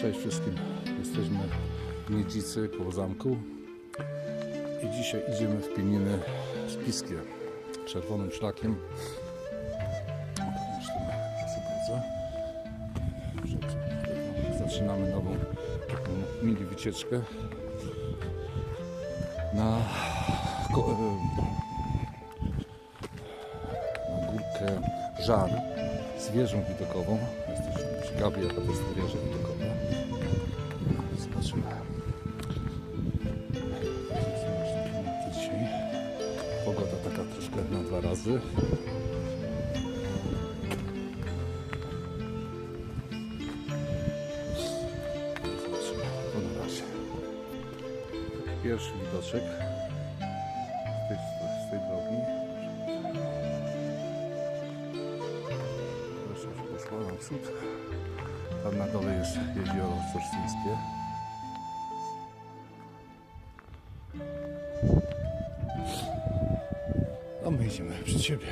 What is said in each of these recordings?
Cześć wszystkim. Jesteśmy w Miedzicy koło zamku i dzisiaj idziemy w pieniny spiskie czerwonym szlakiem. Zaczynamy nową taką mini wycieczkę na, em, na górkę Żar z wieżą widokową. Jesteśmy ciekawi jaka to jest wieża widokowa. Razy. To na razie. Pierwszy widoczek z tej, z tej drogi. Proszę, poszła naprzód. Tam na dole jest jezioro Sorsyńskie. A my idziemy przed siebie.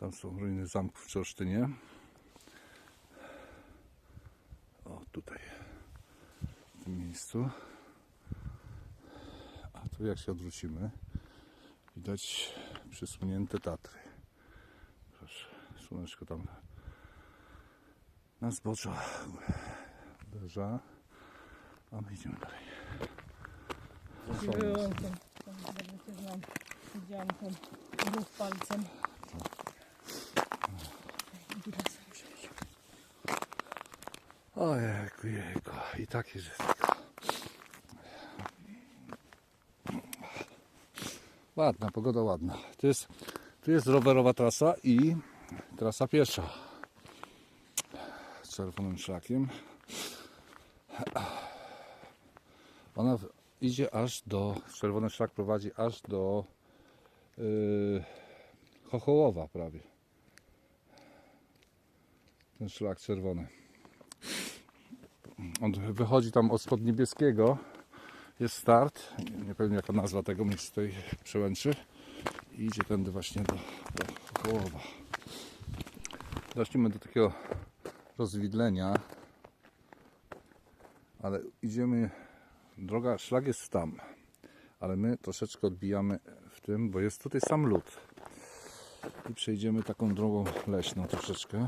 Tam są ruiny zamku w Czorsztynie. O, tutaj, w tym miejscu. A tu jak się odwrócimy, widać przysunięte Tatry. Słoneczko tam na zbocza uderza. A my idziemy dalej. Byłam tam, tam znam. Widziałam tam ruch palcem. Ojejku, jejku. I takie rzeczy. Ładna, pogoda ładna. Tu jest, tu jest rowerowa trasa i trasa piesza. Czerwonym szlakiem. Ona idzie aż do, czerwony szlak prowadzi aż do yy, Chochołowa prawie. Ten szlak czerwony. On wychodzi tam od spod niebieskiego. Jest start. Nie, nie pewnie jaka nazwa tego miejsca tej przełęczy. I idzie tędy właśnie do, do Kołowa. Doszliśmy do takiego rozwidlenia. Ale idziemy. Droga, szlak jest tam. Ale my troszeczkę odbijamy w tym, bo jest tutaj sam lód. I przejdziemy taką drogą leśną troszeczkę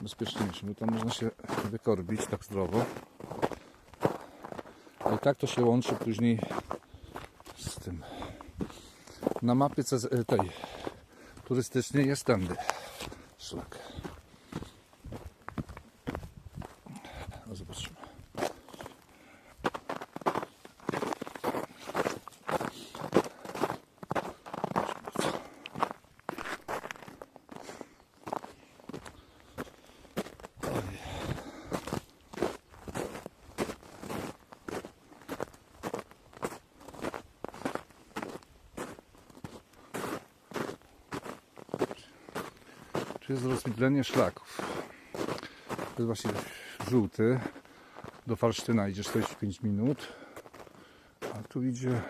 bezpieczniejszym, bo tam można się wykorbić tak zdrowo. A i tak to się łączy później z tym. Na mapie tej turystycznej jest tędy szlak. A zobaczymy. Tu jest rozwidlenie szlaków. To jest właśnie żółty. Do Falsztyna idzie 45 minut. A tu idzie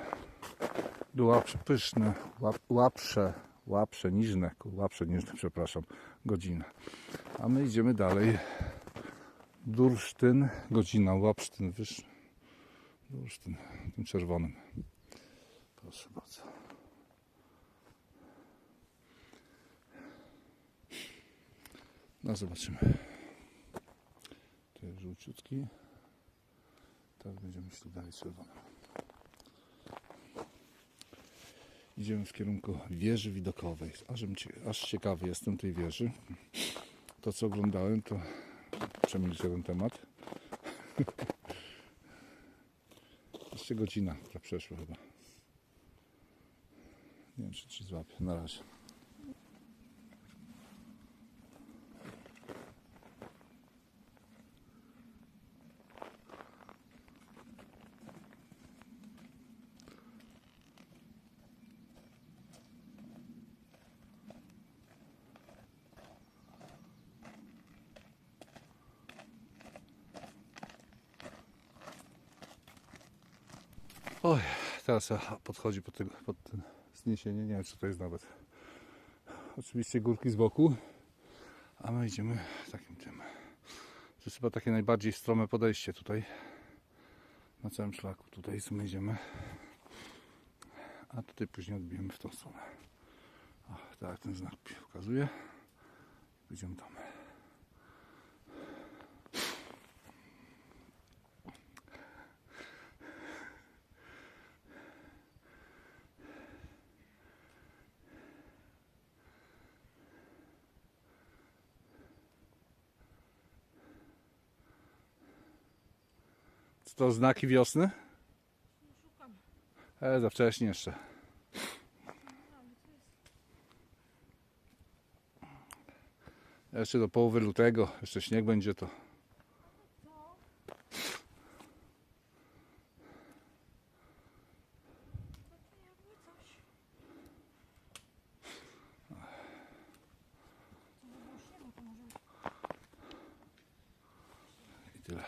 do łapsze pyszne, łap, łapsze, łapsze niżne, łapsze niżne, przepraszam, godzina. A my idziemy dalej. Dursztyn, godzina, Łapsztyn, wyż... Dursztyn, tym czerwonym. Proszę bardzo. No zobaczymy. To jest żółciutki. Teraz będziemy szli dalej czerwonym. Idziemy w kierunku wieży widokowej. Aż, aż ciekawy jestem tej wieży. To co oglądałem to przemilczę ten temat. Jeszcze godzina, która przeszła chyba. Nie wiem czy ci złapię. Na razie. Oj, teraz podchodzi pod, tego, pod ten zniesienie, nie wiem co to jest nawet. Oczywiście górki z boku, a my idziemy takim tym. To jest chyba takie najbardziej strome podejście tutaj. Na całym szlaku. Tutaj my idziemy. A tutaj później odbijemy w tą stronę. O, tak ten znak pokazuje. Pójdziemy tam. To znaki wiosny? Szukam. E, za wcześnie jeszcze. Jeszcze do połowy lutego, jeszcze śnieg będzie to. Co by było śniegu, to może I tyle.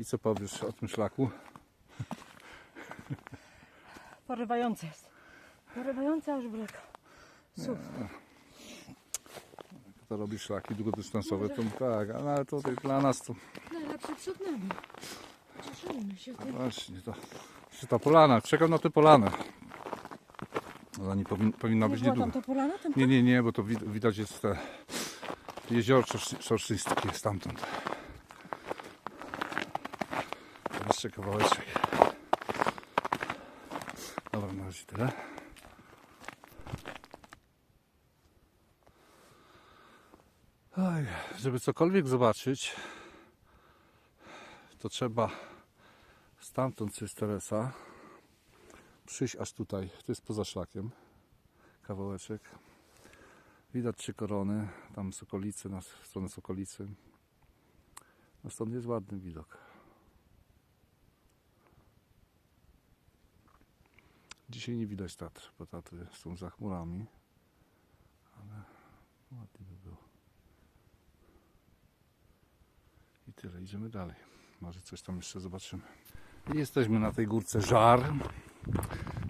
I co powiesz o tym szlaku? Porywające jest. Porywające aż brek. Super. To robi szlaki długodystansowe, to tak, ale tutaj dla nas to Najlepsze przed nami. Cieszymy się tym. właśnie to. Czy ta polana, czekam na tę polanę. Ona nie powin, powinna Nie być niedługo. tam to polana? Tam Nie, nie, nie, bo to wid- widać jest te jezioro Szorszy- szorszyńskie stamtąd. Jeszcze kawałeczek. Dobra, na razie tyle. Oj, żeby cokolwiek zobaczyć, to trzeba stamtąd, jest Teresa, przyjść aż tutaj. To jest poza szlakiem. Kawałeczek. Widać trzy korony, tam Sokolice, na stronę Sokolicy. No stąd jest ładny widok. Dzisiaj nie widać Tatr, bo Tatry są za chmurami, ale ładnie by było. I tyle, idziemy dalej. Może coś tam jeszcze zobaczymy. Jesteśmy na tej górce Żar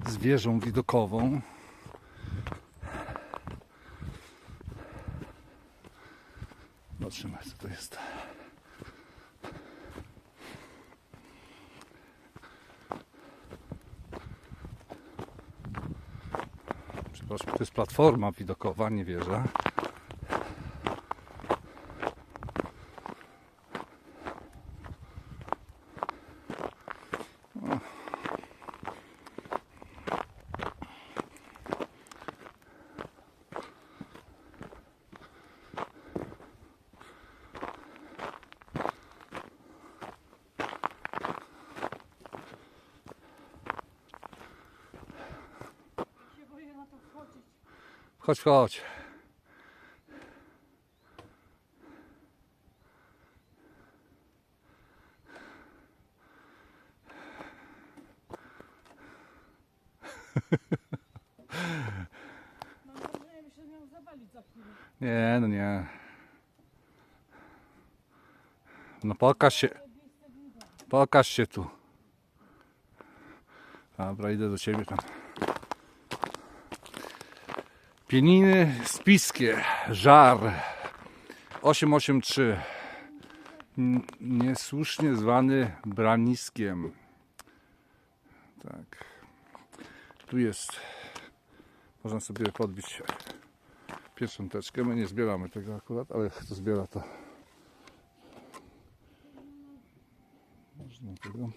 z wieżą widokową. Zobaczymy, co to jest. Przepraszam, to jest platforma widokowa, nie wieża. Chodź, chodź. Chwilę. Nie, no nie. No pokaż się. Pokaż się tu. Dobra, idę do ciebie tam. Pieniny spiskie. Żar. 883. N- Niesłusznie zwany Braniskiem. Tak. Tu jest. Można sobie podbić piecząteczkę. My nie zbieramy tego akurat, ale kto zbiera to. Można tego.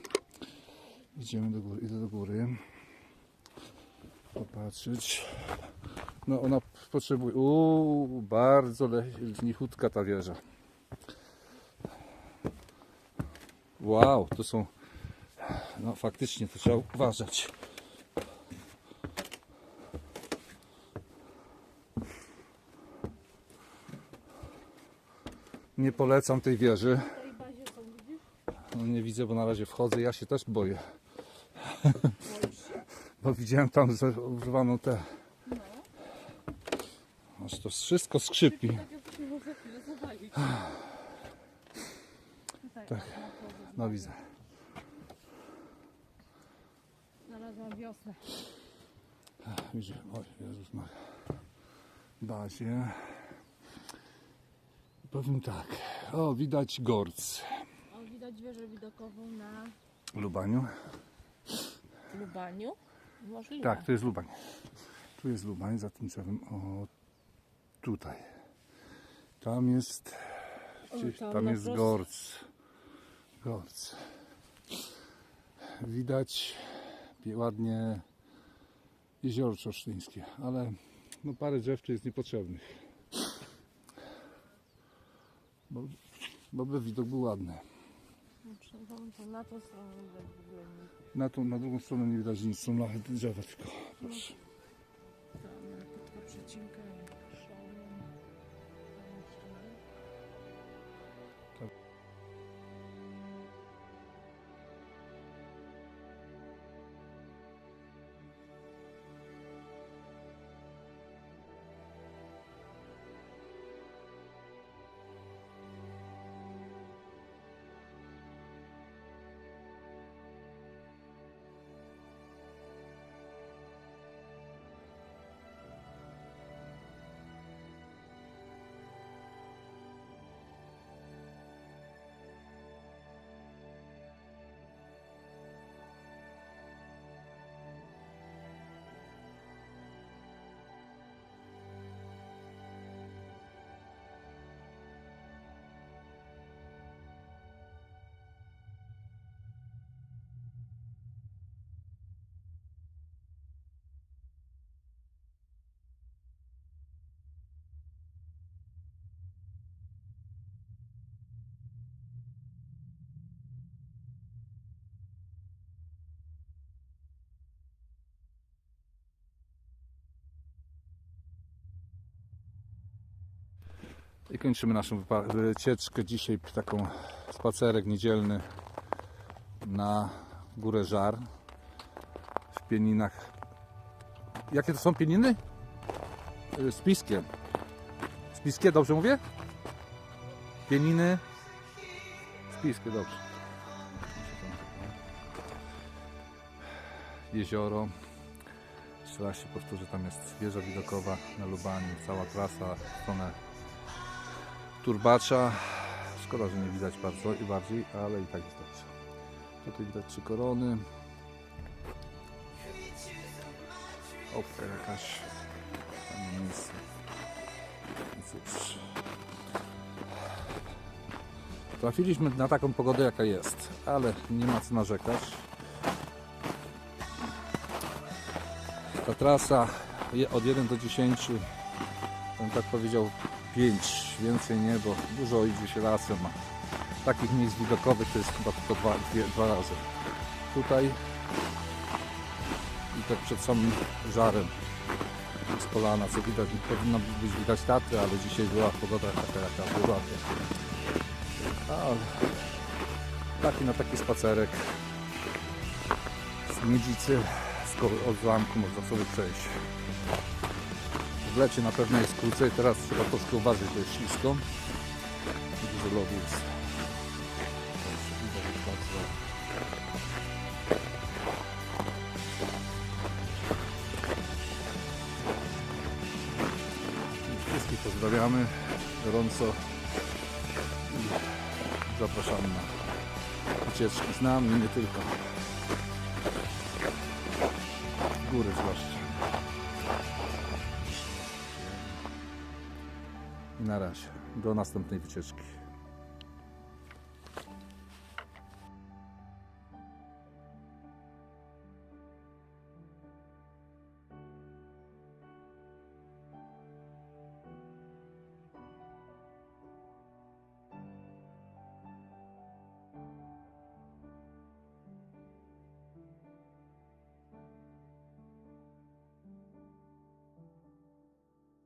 Idziemy do góry, idę do góry. Popatrzeć. No ona potrzebuje. Uuu, bardzo lichutka ta wieża. Wow, to są. No faktycznie to trzeba uważać. Nie polecam tej wieży. No nie widzę, bo na razie wchodzę. Ja się też boję. Bo widziałem tam używaną te. To wszystko skrzypi. Tak No widzę. wiosnę. Widzicie, oj, Jezus na bazie. Powiem tak, o widać Gorc O, widać wieżę widokową na Lubaniu. Lubaniu. Możliwe. Tak, to jest Lubań. Tu jest Lubań, za tym drzewem, o tutaj. Tam jest, gdzieś, tam tam jest. Gorc. Gorc. Widać ładnie jezioro Czorsztyńskie, ale no parę drzew tu jest niepotrzebnych. Bo, bo by widok był ładny. Znaczy, no, na tą stronę. Na, tą, na drugą stronę nie widać nic, są lachy drzewa tylko. Proszę. Tam tylko przecinkanie. I kończymy naszą wycieczkę dzisiaj, taką spacerek niedzielny na górę Żar w Pieninach. Jakie to są pieniny? Y, Spiskie. Spiskie, dobrze mówię? Pieniny. Spiskie, dobrze. Jezioro. Jeszcze raz się powtórzę, tam jest wieża widokowa na Lubaniu, cała trasa w stronę turbacza. Szkoda, że nie widać bardzo i bardziej, ale i tak jest dobrze. Tutaj widać trzy korony. Opka jakaś. Tam miejsce. Cóż. Trafiliśmy na taką pogodę jaka jest, ale nie ma co narzekać. Ta trasa od 1 do 10 bym tak powiedział 5, więcej nie, bo dużo idzie się lasem. Takich miejsc widokowych to jest chyba tylko dwa, dwie, dwa razy. Tutaj i tak przed samym żarem z polana, co widać, powinno być widać Tatry, ale dzisiaj była pogoda taka jaka była. Ale taki na taki spacerek z Miedzicy, z od zamku można sobie przejść. W lecie na pewno jest krócej, teraz trzeba troszkę uważać, bo jest ślisko. Dużo lodu jest. Wszystkich pozdrawiamy gorąco i zapraszamy na wycieczki z nami nie tylko. Góry zwłaszcza. Na razie. Do następnej wycieczki.